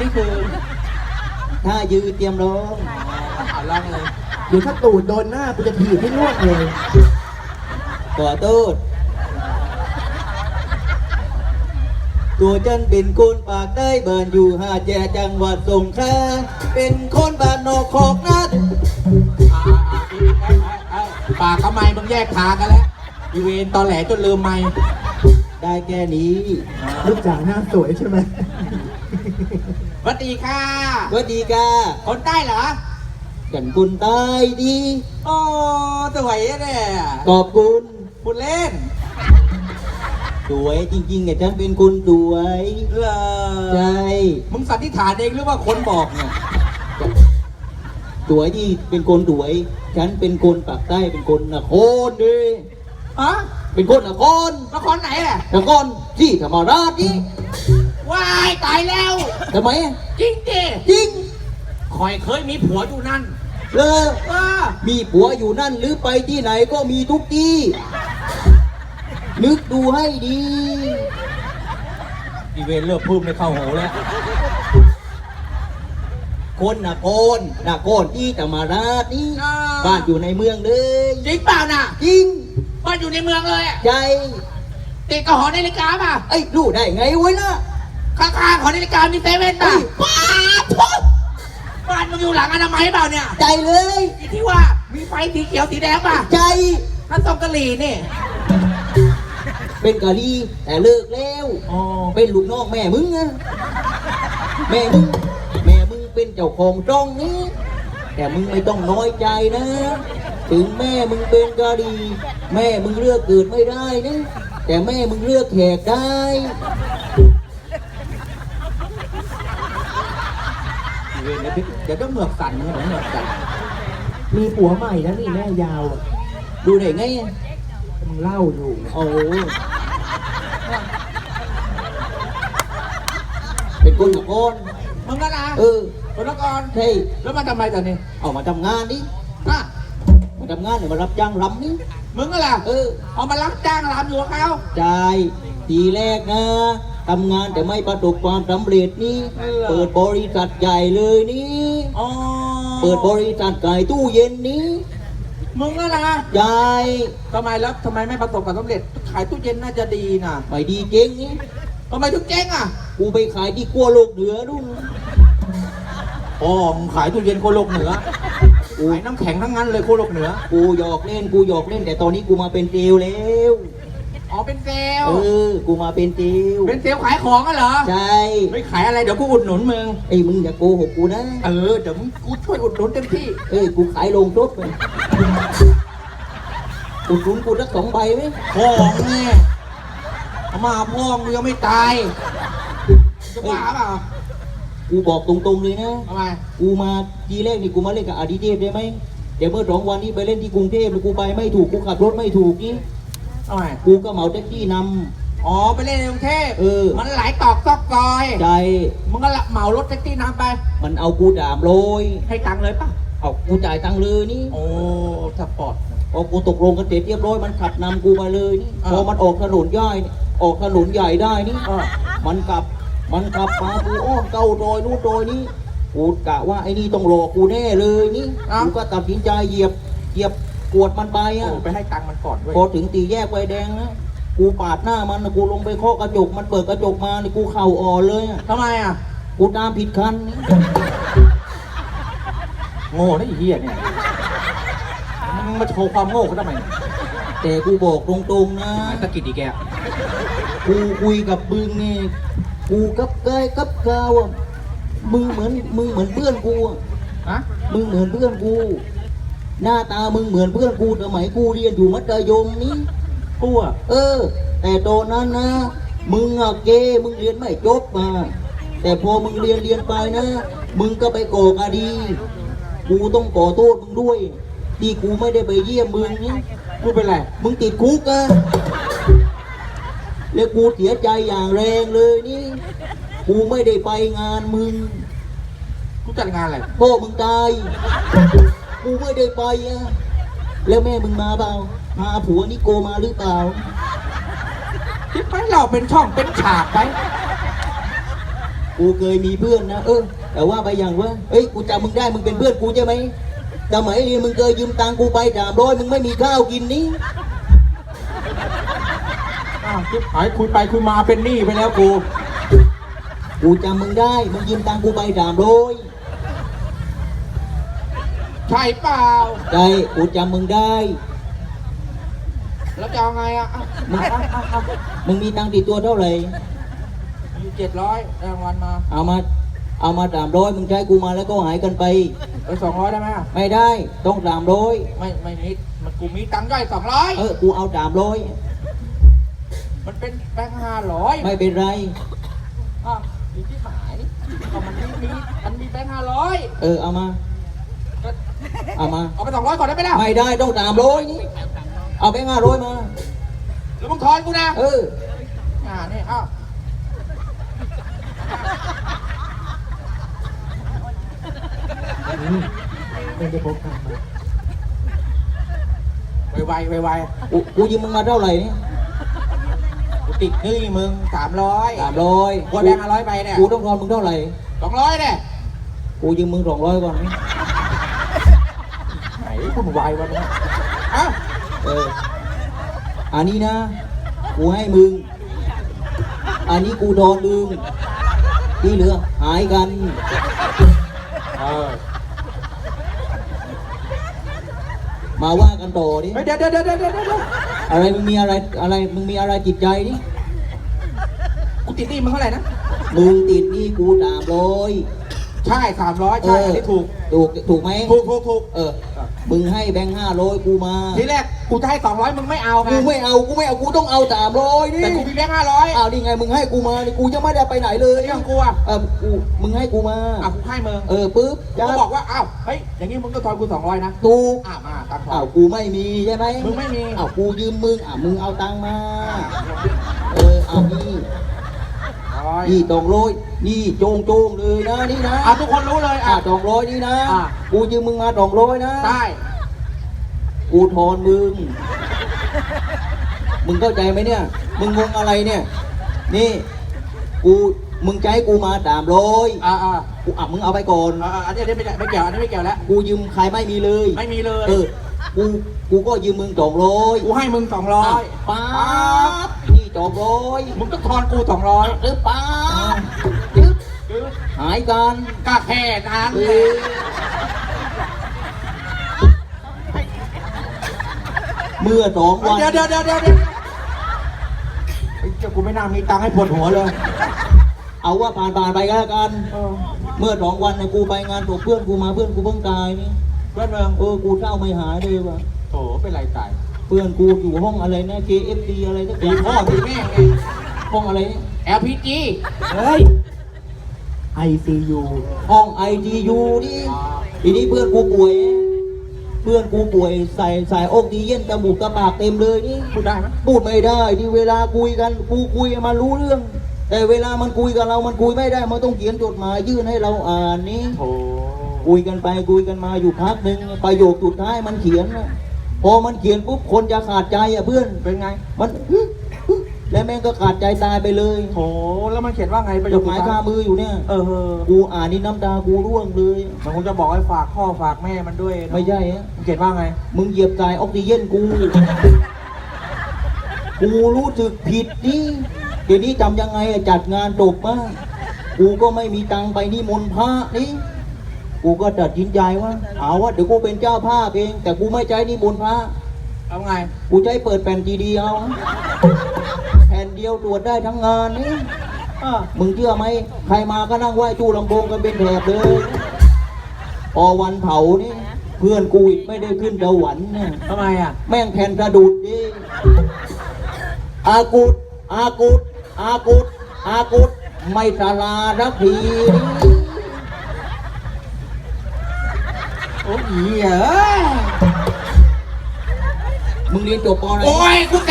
นี่คือถ้ายืนเตรียมร้องเอาลองเลยเดี๋ยวถ้าตูดโดนหน้ากูจะถีบให้ล่วงเลยขอโทษตัวฉันเป็นคนปากใต้บ้านอยู่หาดแย่จังหวัดสงขลาเป็นคนบ้านนอกคอกนัดปากกับไม้มึงแยกขากันแล้วอีเวนตอแหลจนลืมไม้ได้แค่นี้ ลูกจ๋าหน้าสวยใช่ไหมส วัสดีค่ะสวัสดีกาคนใต้เหรอกันคุณตายดีโอ้สวยอะเนี่ยขอบคุณพูดเล่น สวยจริงๆเนี่ยฉันเป็นคนสวยเหรอใช่มึงสันนิษฐานเองหรือว่าคนบอกเนี่ยสวยที่เป็นคนสวย ฉันเป็นคนปากใต้เป็นคนนครดิฮะเป็นคนนครนครไหนอะนครที่ธรรมราชนี่ ว้ายตายแล้ว ทำไมอะจริงดิจริงคอยเคยมีผัวอยู่นั่นเลอว่ามีผัวอยู่นั่นหรือไปที่ไหนก็มีทุกที่ นึกดูให้ดี อีเวนเลิกพูดไม่เข้าหูแล้ว คนนครนครที่ธรรมราชนี่บ้านอยู่ในเมืองเลยจริงเปล่าน่ะจริงบ้านอยู่ในเมืองเลยอะใจ ติดกับหอนาฬิกาป่ะ ไอ้ยรู้ได้ไงวะล่ะ ข้างๆหอนาฬิกามีเซเว่นป่ะป้าบทุบบ้านมึงอยู่หลังอนามัยเปล่าเนี่ยใจเลย อีที่ว่ามีไฟสีเขียวสีแดงป่ะใจ นั่นตรงกะหรี่นี่เป็นกะลีแต่เลิกแล้วอ๋อเป็นลูกน้องแม่มึงอะแม่มึง แม่มึงเป็นเจ้าของจ้องนี้ แต่มึงไม่ต้องน้อยใจนะ ถึงแม่มึงเป็นกะลีแม่มึงเลือกเกิดไม่ได้นะแต่แม่มึงเลือกแขกได้ ดี๋ยวพี่เดี๋ยวต้องเหงือกสั่นมึงเหงือกสั่นมีผัวใหม่แล้วนี่แม่ยาวอะดูได้ไงอะมึงเล่าอยู่โอ้เป็นคนกับคนมึงก็นะเออคนละกรเฮ้ยแล้วมาทำไมตอนนี้เอามาทำงานดิอะมาทำงานเนี่ยมารับจ้างรำนี่มึงก็ล่ะเออเอามารับจ้างรำอยู่กับเขาจ่ายทีแรกนะ ทำงานแต่ไม่ประสบความสำเร็จนี่ เปิดบริษัทใหญ่เลยนี่ อ๋อเปิดบริษัทขายตู้เย็นนี้มึงก็นะจ่ายทำไมแล้วทำไมไม่ประสบความสำเร็จ ขายตู้เย็นน่าจะดีนะไม่ดีเจ๊งนี่ทำไมถึงเจ๊งอะ กูไปขายที่กั้วโลกเหนือนู่นอ๋อมึงขายตู้เย็นโคโลกเหนือขายน้ำแข็งทั้งนั้นเลยโคโลกเหนือ กูหยอกเล่น กูหยอกเล่น แต่ตอนนี้กูมาเป็นเจลแล้วอ๋อ เป็นเซลลเออ กูมาเป็นเจลเป็นเซลลขายของกันเหรอใช่ ไม่ขายอะไรเดี๋ยวกูอุดหนุนมึง ไอ้มึงอย่าโกหกกูนะ เออเดี๋ยวมึงกูช่วยอุดหนุนเต็มที่ เอ้ย กูขายลงรถไปอุดหนุนกูสักสองใบไหมพ่องแม่เอามาพ่องกูยังไม่ตายจะบ้าเปล่ากูบอกตรงๆเลยนะ ทำไมกูมาทีแรกนี่กูมาเล่นกับอาดิเทพได้ไหมแต่เมื่อสองวันนี้ไปเล่นที่กรุงเทพแล้วกูไปไม่ถูก กูขับรถไม่ถูกนี่ทำไม กูก็เหมาแท็กซี่นอ๋อไปเล่นในกรุงเทพเออ มันหลายตอกซอกซอยำใจ มึงก็ละเหมารถแท็กซี่นำไป มันเอากูดามโรยให้ตังค์เลยป่ะ เอากูจ่ายตังค์เลยนี่โอ้สปอร์ตพอกูตกลงกันเสร็จเรียบร้อยมันขับนำกูมาเลยนี่อ่าพอมันออกถนนใหญ่นี่ออกถนนใหญ่ได้นี่เออมันกลับมันกลับมากูอ้อมเก้าดอยนู่นดอยนี้กูกะว่าไอ้นี่ต้องหลอกกูแน่เลยนี่กูก็ตัดสินใจเหยียบเหยียบ กวดมันไปโอ้อะไปให้ตังค์มันก่อนด้วยพอถึงตีแยกไฟแดงนะกูปาดหน้ามันนะกูลงไปเคาะกระจก มันเปิดกระจกมานี่กูเข่าอ่อนเลยอะทำไมอะ กูตามผิดคันนี่โง่นะไอ้เหี้ยเนี่ยมึงมาโชว์ความโง่เขาทำไมแต่กูบอกตรงๆนะ หมายตะกิดอีกแกกูคุยกับมึงนี่ กูกับกายกับกาวอะมึงเหมือนมึงเหมือนเพื่อนกูอะฮะมึงเหมือนเพื่อนกู หน้าตามึงเหมือนเพื่อนกูสมัยกูเรียนอยู่มัธยมนี้กูอะเออ แต่ตอนนั้นนะ มึงอะเกมึงเรียนไม่จบมา แต่พอมึงเรียนเรียนไปนะ มึงก็ไปก่อคดี กูต้องขอโทษมึงด้วย ที่กูไม่ได้ไปเยี่ยมมึงนี่กูเป็นไร มึงติดคุกอะแล้วกูเสียใจอย่างแรงเลยนี่ กูไม่ได้ไปงานมึง กูจัดงานอะไรพ่อมึงตาย กูไม่ได้ไปอะแล้วแม่มึงมาเปล่าพาผัวนิโกมาหรือเปล่าคิดไหมเราเป็นช่องเป็นฉากไปกกูเคยมีเพื่อนนะเออแต่ว่าไปอย่างว่าเอ้ยกูจำมึงได้มึงเป็นเพื่อนกูใช่ไหมสมัยเรียนมึงเคยยืมตังค์กูไปสามร้อยมึงไม่มีข้าวกินนี่อ้าวชิบหายคุยไปคุยมาเป็นหนี้ไปแล้วกู กูจำมึงได้มึงยืมตังค์กูไปสามร้อย ใช่เปล่าใช่กูจำมึงได้ แล้วจะเอาไงอะอะมึงอะอะอะมึงมีตังค์ติดตัวเท่าไหร่มีเจ็ดร้อยรางวัลมา เอามา เอามาสามร้อยมึงใช้กูมาแล้วก็หายกันไปไปสองร้อยได้ไหมอะไม่ได้ต้องสามร้อยไม่ไม่มีมันกูมีตังค์ย่อยสองร้อยเออกูเอาสามร้อยมันเป็นแบงค์ห้าร้อยไม่เป็นไรอะอยู่ที่หมายก็มันมีมีมันมีแบงค์ห้าร้อยเออเอามา เอามา เอาไปสองร้อยก่อนได้ไหมล่ะ ไม่ได้ต้องสามร้อยนี่เอาไปห้าร้อยมา แล้วมึงทอนกูนะ เออ อ่านี่อ้าวอืมไม่ได้พบกันมาไวไวไวไวกูกูยืมมึงมาเท่าไหร่เนี่ยกูติดหนี้มึงสามร้อยสามร้อยกูแบงค์ห้าร้อยไปเนี่ย กูต้องทอนมึงเท่าไหร่สองร้อยเนี่ย กูยืมมึงสองร้อยก่อนไหนคุณไววะเนี่ยอ้าวเออ อันนี้นะ กูให้มึง อันนี้กูทอนมึงที่เหลือหายกัน เออ มาว่ากันต่อดิ เฮ้ยเดี๋ยวเดี๋ยวเดี๋ยวเดี๋ยวเดี๋ยวเดี๋ยวอะไรมึงมีอะไรอะไรมึงมีอะไรจิตใจดิ กูติดหนี้มึงเท่าไหร่นะ มึงติดหนี่กูสามร้อยใช่สามร้อยเอใช่ออันนี้ถูก ถูกถูกไหมถูกถูกถูก เออ มึงให้แบงค์ห้าร้อยกูมา ทีแรกกูจะให้สองร้อยมึงไม่เอาไงกูไม่เอา กูไม่เอา กูต้องเอาสามร้อยนี่แต่กูมีแบงค์ห้าร้อยอ้าวนี่ไงมึงให้กูมานี่กูจะไม่ได้ไปไหนเลยเรื่องกูอะเออกูมึงให้กูมาอะกูให้มึงเออปุ๊บกูจ้าก็บอกว่าอ้าวเฮ้ยอย่างงี้มึงก็ทอนกูสองร้อยนะถูกอะมาตามทออ้าวนกูไม่มีใช่ไหมมึงไม่มีอ้าวกูยืมมึงอะมึงเอาตังค์มาเออเอานี่ร้ อยนี่ตองร้อยนี่โจงโจงเลยนะนี่นะอะทุกคนรู้เลยอะอะตองร้อยนี่นะอะ กูยืมมึงมาตองร้อยนะได้กูทอนมึง มึงเข้าใจไหมเนี่ย มึงงงอะไรเนี่ย นี่ กูมึงใจกูมาสามร้อยอ่าอ่ากูอะมึงเอาไปก่อนอ่าอันนี้อันนี้ไม่ได้ไม่เกี่ยวอันนี้ไม่เกี่ยวแล้วกูยืมใครไม่มีเลยไม่มีเลยเออกูกูก็ยืมมึงสองร้อยกูให้มึงสองร้อยป๊าบนี่ สองร้อยมึงก็ทอนกูสองร้อยหรือป๊าบจึ๊บหายกันก็แค่นั้นเอแหละอเมื่อสองวันเดี๋ยวเดี๋ยวเดี๋ยวเดี๋ยวเดี๋ยวไอ้เจ้ากูไม่น่ามีตังค์ให้ปวดหัวเลย เอาว่าผ่านผ่านๆไปก็แล้วกันเออเมื่อสองวันเนี่ยกูไปงานศพเพื่อนกูมาเพื่อนกูเพิ่งตายนี่เพื่อนเมืองเออกูเศร้าไม่หายเลยว่ะโถเป็นไรตาย เพื่อนกูอยู่ห้องอะไรนะ KFC อะไรสักอตีย่างพ่อตีแม่ไงห้องอะไรเนี่ย LPG เฮ้ย ICU ห้อง ITU นี่ทีนี้เพื่อนกูป่วย เพื่อนกูป่วยใส่ใส่ออกซิเจนจมูกกระปากเต็มเลยนี่พูดได้ไหมพูดไม่ได้ที่เวลาคุยกันกูคุยมันรู้เรื่อง แต่เวลามันคุยกับเรามันคุยไม่ได้มันต้องเขียนจดหมายยื่นให้เราอ่านนี่โถคุยกันไปคุยกันมาอยู่พักหนึ่งประโยคสุดท้ายมันเขียนนะ พอมันเขียนปุ๊บคนจะขาดใจอะเพื่อนเป็นไง มันฮึฮึแล้วแม่งก็ขาดใจตายไปเลยโถแล้วมันเขียนว่าไงประจโยคดหมายสุคาท้มืออยู่เนี่ยเออเออกูอ่านนี่น้ำตากูร่วงเลย มันคงจะบอกให้ฝากพ่อฝากแม่มันด้วยเนอะไม่ใช่ฮะมันเขียนว่าไง มึงเหยียบกายออกซิเจนกู กูรู้สึกผิดนี่เดี๋ยวนี้จำยังไงอะจัดงานจบมากูก็ไม่มีตังค์ไปนิมนต์พระนี่ กูก็ตัดสินใจว่าเอาว่าเดี๋ยวกูเป็นเจ้าภาพเอง แต่กูไม่ใจนิมนต์พระ เอาไง กูใช้เปิดแผ่นจีดีเอาแผ่นเดียวตรวจได้ทั้งงานนี่อ่ามึงเชื่อไหม ใครมาก็นั่งไหว้ตู้ลำโพงกันเป็นแถบเลย พอวันเผานี่ เพื่อนกูอีกไม่ได้ขึ้นสวรรค์เนี่ยทำไมอะ แม่งแผ่นกระดุดดิอากุดอากุดอากุดอากุดไม่สลาสักทีนี่ โอ้ยเหี้ยเอ้ยมึงเรียนจบปอะไร โอ้ยกู